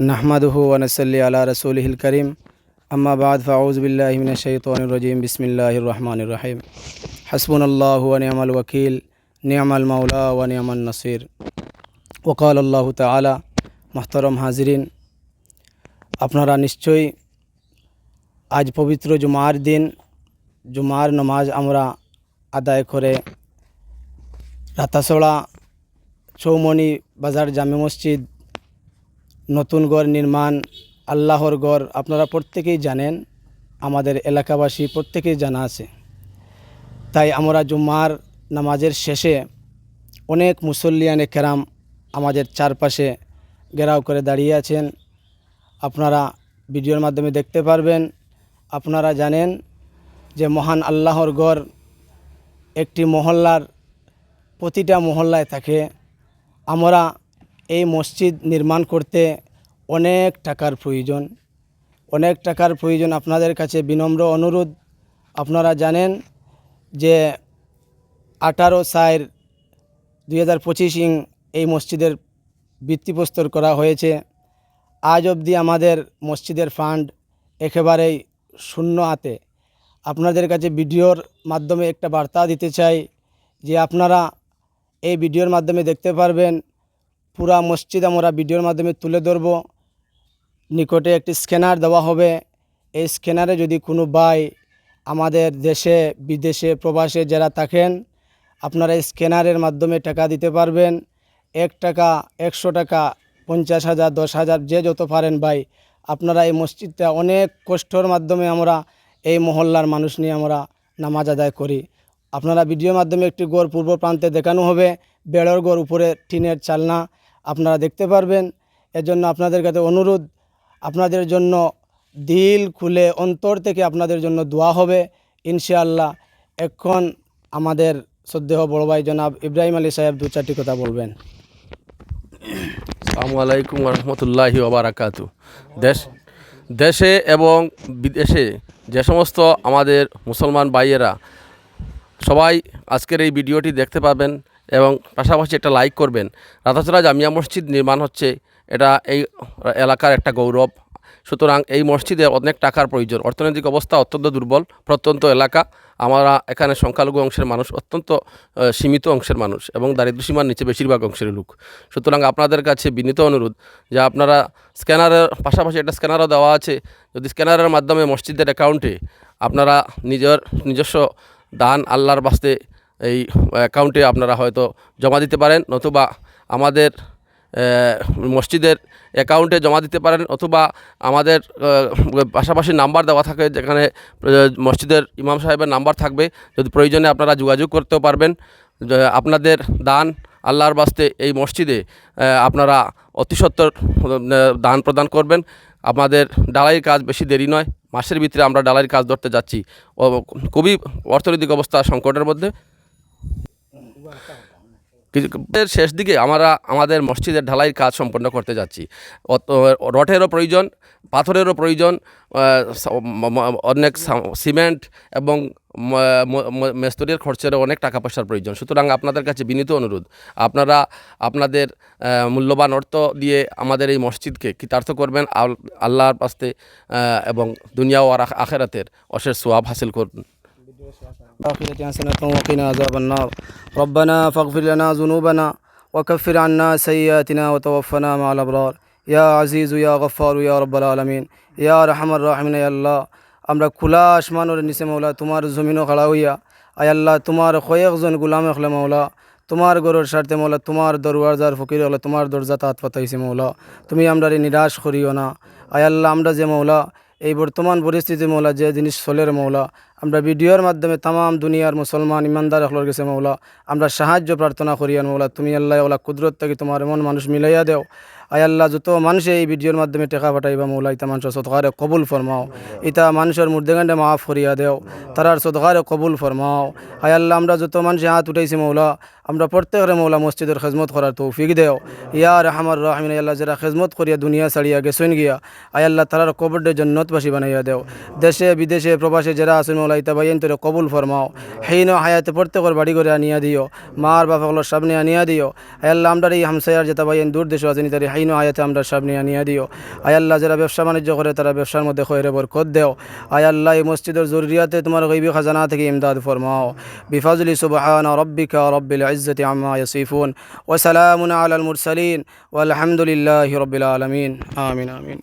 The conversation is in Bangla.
নাহমাদুহু আনসল্লি আলা রসুল হিল করিম আম্মা বাদ ফাউজবিল্লাহমিন শৈতরজিম বিসমিল্লাহ রহমান রাহিম হসবুন আল্লাহ ওকিল নিয়াম আল মাউলা ওয়া নিয়ামাল নসির ওকাল আল্লাহ তালা মোহতরম হাজরিন আপনারা নিশ্চয়ই আজ পবিত্র জুমার দিন। জুমার নমাজ আমরা আদায় করে রাতাসোড়া চৌমনি বাজার জামে মসজিদ নতুন গড় নির্মাণ, আল্লাহর গড় আপনারা প্রত্যেকেই জানেন, আমাদের এলাকাবাসী প্রত্যেকেই জানা আছে। তাই আমরা জুম্মার নামাজের শেষে অনেক মুসল্লিয়ানে কেরাম আমাদের চারপাশে ঘেরাও করে দাঁড়িয়ে আছেন। আপনারা ভিডিওর মাধ্যমে দেখতে পারবেন, আপনারা জানেন যে মহান আল্লাহর গড় একটি মহল্লার প্রতিটা মহল্লায় থাকে। আমরা এই মসজিদ নির্মাণ করতে অনেক টাকার প্রয়োজন। অনেক টাকার প্রয়োজন আপনাদের কাছে বিনম্র অনুরোধ। আপনারা জানেন যে আঠারো সাইর দুই হাজার পঁচিশ ইং এই মসজিদের ভিত্তিপ্রস্তর করা হয়েছে। আজ অবধি আমাদের মসজিদের ফান্ড একেবারেই শূন্য হাতে। আপনাদের কাছে ভিডিওর মাধ্যমে একটা বার্তা দিতে চাই যে আপনারা এই ভিডিওর মাধ্যমে দেখতে পারবেন পুরা মসজিদ আমরা ভিডিওর মাধ্যমে তুলে ধরব। নিকটে একটি স্ক্যানার দেওয়া হবে। এই স্ক্যানারে যদি কোনো ভাই আমাদের দেশে, বিদেশে প্রবাসে যারা থাকেন, আপনারা স্ক্যানারের মাধ্যমে টাকা দিতে পারবেন। এক টাকা, একশো টাকা, পঞ্চাশ হাজার, দশ হাজার, যে যত পারেন ভাই, আপনারা এই মসজিদটা অনেক কষ্টর মাধ্যমে আমরা এই মহল্লার মানুষ নিয়ে আমরা নামাজ আদায় করি। আপনারা ভিডিওর মাধ্যমে একটি গড় পূর্ব প্রান্তে দেখানো হবে। বেড়র গড় উপরে টিনের চালনা। আপনারা দেখতে পারবেন। এজন্য আপনাদের কাছে অনুরোধ, আপনাদের জন্য দিল খুলে অন্তর থেকে আপনাদের জন্য দোয়া হবে। ইনশাআল্লাহ, এখন আমাদের শ্রদ্ধেয় বড় ভাই জনাব ইব্রাহিম আলী সাহেব দু চারটি কথা বলবেন। আসসালামু আলাইকুম রহমতুল্লাহি ওবারাকাতু দেশ, দেশে এবং বিদেশে যে সমস্ত আমাদের মুসলমান ভাইয়েরা সবাই আজকের এই ভিডিওটি দেখতে পাবেন। এবং পাশাপাশি একটা লাইক করবেন। রাতাচড়া জামিয়া মসজিদ নির্মাণ হচ্ছে। এটা এই এলাকার একটা গৌরব। সুতরাং এই মসজিদে অনেক টাকার প্রয়োজন। অর্থনৈতিক অবস্থা অত্যন্ত দুর্বল, প্রত্যন্ত এলাকা। আমরা এখানে সংখ্যালঘু অংশের মানুষ, অত্যন্ত সীমিত অংশের মানুষ এবং দারিদ্র্যসীমার নিচে বেশিরভাগ অংশের লোক। সুতরাং আপনাদের কাছে বিনীত অনুরোধ যে আপনারা স্ক্যানারের, পাশাপাশি একটা স্ক্যানারও দেওয়া আছে। যদি স্ক্যানারের মাধ্যমে মসজিদের অ্যাকাউন্টে আপনারা নিজের নিজস্ব দান আল্লাহর বাস্তে এই অ্যাকাউন্টে আপনারা হয়তো জমা দিতে পারেন নতুবা আমাদের মসজিদের অ্যাকাউন্টে জমা দিতে পারেন অথবা আমাদের পাশাপাশি নাম্বার দেওয়া থাকে যেখানে মসজিদের ইমাম সাহেবের নাম্বার থাকবে। যদি প্রয়োজনে আপনারা যোগাযোগ করতেও পারবেন। আপনাদের দান আল্লাহর বাস্তে এই মসজিদে আপনারা অতি সত্বর দান প্রদান করবেন। আমাদের ডালাইয়ের কাজ বেশি দেরি নয়। মাসের ভিতরে আমরা ডালাইয়ের কাজ ধরতে যাচ্ছি। খুবই অর্থনৈতিক অবস্থা সংকটের মধ্যে। শেষ দিকে আমরা আমাদের মসজিদের ঢালাইয়ের কাজ সম্পন্ন করতে যাচ্ছি। রটেরও প্রয়োজন, পাথরেরও প্রয়োজন অনেক সিমেন্ট এবং মেস্তরির খরচেরও অনেক টাকা পয়সার প্রয়োজন। সুতরাং আপনাদের কাছে বিনীত অনুরোধ, আপনারা আপনাদের মূল্যবান অর্থ দিয়ে আমাদের এই মসজিদকে কৃতার্থ করবেন। আল্লাহর পাস্তে এবং দুনিয়া ও আখ- আখেরাতের অশেষ সোয়াব হাসিল করুন। آخرة حسنة وقنا عذاب النار ربنا فاغفر لنا ذنوبنا وكفر عنا سيئاتنا وتوفنا مع الأبرار يا عزيز يا غفار يا رب العالمين يا رحم الراحمين يا الله আমরা খোলা আসমানের নিচে মৌলা তোমার জমিনও খাড়া হইয়া আয় আল্লাহ তোমার কয়েকজন গুলাম এখলে মৌলা তোমার গরুর স্বার্থে মৌলা তোমার দরওয়াজার ফকির হলে তোমার দরজা তাত পাতাইছে মৌলা তুমি আমরা নিরাশ করিও না আয় আল্লাহ আমরা যে মৌলা এই বর্তমান পরিস্থিতি মৌলা যে জিনিস চলের মৌলা আমরা ভিডিওর মাধ্যমে তাম দুনিয়ার মুসলমান ইমানদার হলর গেছে মৌলা। আমরা সাহায্য প্রার্থনা করি আর মৌলা, তুমি আল্লাহ ওলা কুদরত থেকে তোমার এমন মানুষ মিলাইয়া দেও। আয় আল্লাহ, যত মানুষে এই ভিডিওর মাধ্যমে টেকা পাঠাইবা মৌলা, ইতা মানুষের সদকারে কবুল ফরমাও। ইতা মানুষের মুর্দেগান্ডে মাফ করিয়া দেও, তারার সদকারে কবুল ফরমাও। আয় আল্লাহ, আমরা যত মানুষে হাত উঠাইছি মৌলা, আমরা প্রত্যেকের মৌলা মসজিদের খেজমত করার তৌফিক দেও। ইয়া রহমার রহমিন আল্লাহ, যারা খেজমত করিয়া দুনিয়া ছাড়িয়া গেছেন গিয়া, আয় আল্লাহ, তারার কবরডে জন্নতবাসী বানাইয়া দেও। দেশে, বিদেশে, প্রবাসে যারা আছেন মৌলা মৌলাই তাবাইন তোরে কবুল ফরমাও। হেইন হায়াতে প্রত্যেকের বাড়ি করে আনিয়া দিও। মার বাপাগুলোর সামনে আনিয়া দিও। আয়াল্লাহ আমরা এই হামসায়ার যে তাবাইন দূর দেশ আছেন তার হাইন হায়াতে আমরা সামনে আনিয়া দিও। আয়াল্লাহ যারা ব্যবসা বাণিজ্য করে, তারা ব্যবসার মধ্যে খৈরে বরকত দেও। আয়াল্লাহ এই মসজিদের জরুরিয়াতে তোমার গৈবি খাজানা থেকে ইমদাদ ফরমাও। বিফাজলি সুবহান রব্বিকা রব্বিল ইজ্জতি আম্মা ইয়াসিফুন। ওয়া সালামুন আলাল মুরসালিন। ওয়ালহামদুলিল্লাহি রব্বিল আলামিন। আমিন আমিন।